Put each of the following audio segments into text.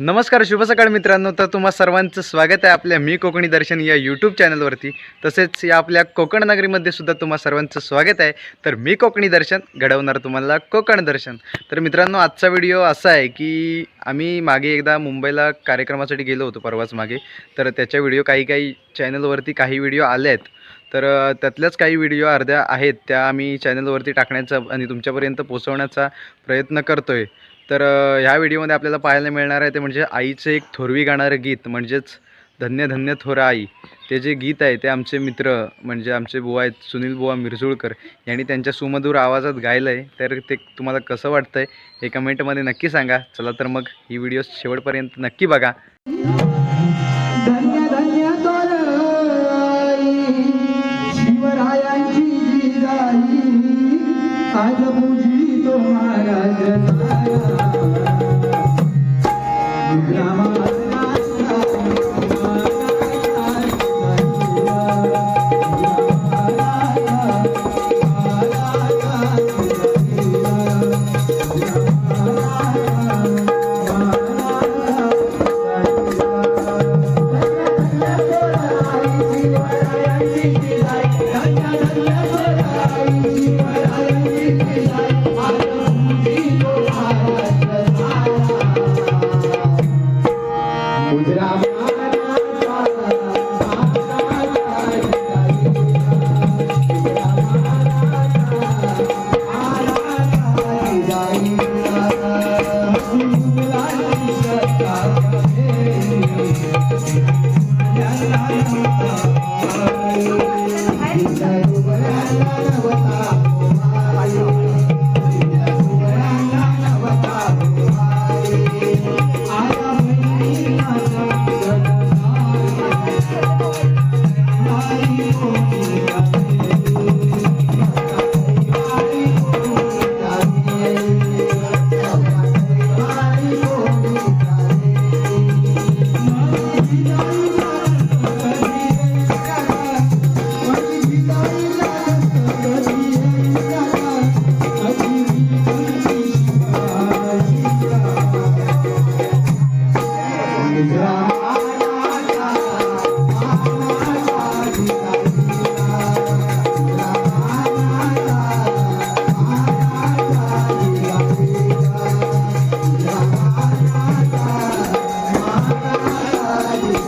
नमस्कार शुभ सकाळ मित्रांनो. तर तुम्हा सर्वांचं स्वागत आहे आपल्या मी कोकणी दर्शन या यूट्यूब चॅनलवरती तसेच या आपल्या कोकण नगरीमध्ये सुद्धा तुम्हा सर्वांचं स्वागत आहे. तर मी कोकणी दर्शन घडवणार तुम्हाला कोकण दर्शन. तर मित्रांनो आजचा व्हिडिओ असा आहे की आम्ही मागे एकदा मुंबईला कार्यक्रमासाठी गेलो होतो परवाच मागे. तर त्याच्या व्हिडिओ काही काही चॅनलवरती काही व्हिडिओ आले आहेत. तर त्यातल्याच काही व्हिडिओ अर्ध्या आहेत. त्या आम्ही चॅनलवरती टाकण्याचा आणि तुमच्यापर्यंत पोचवण्याचा प्रयत्न करतो आहे तर ह्या व्हिडिओमध्ये आपल्याला पाहायला मिळणार आहे ते म्हणजे आईचं एक थोरवी गाणारं गीत म्हणजेच धन्य धन्य थोर आई. ते जे गीत आहे ते आमचे मित्र म्हणजे आमचे बुवा आहेत सुनील बुवा मिरजुळकर यांनी त्यांच्या सुमधूर आवाजात गायलं आहे तर ते तुम्हाला कसं वाटतं आहे हे कमेंटमध्ये नक्की सांगा. चला तर मग ही व्हिडिओ शेवटपर्यंत नक्की बघा.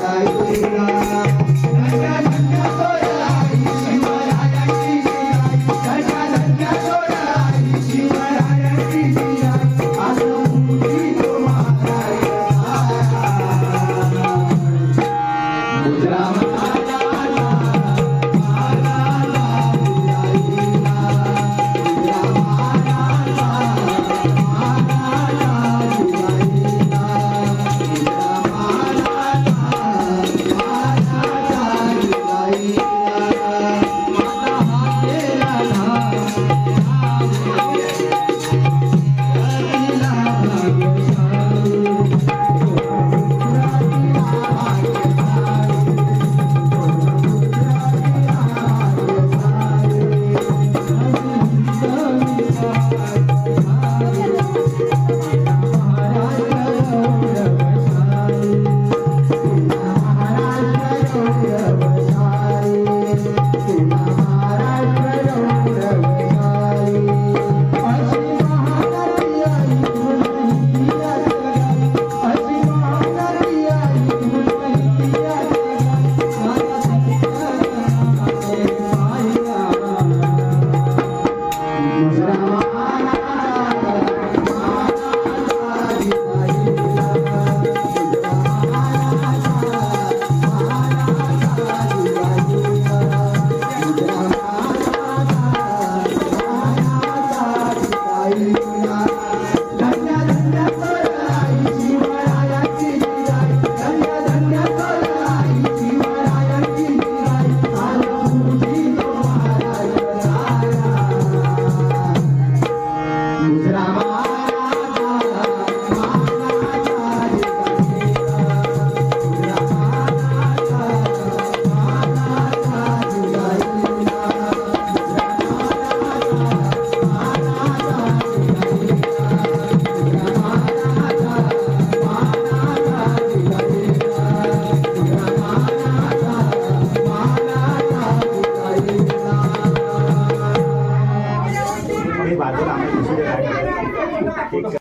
sai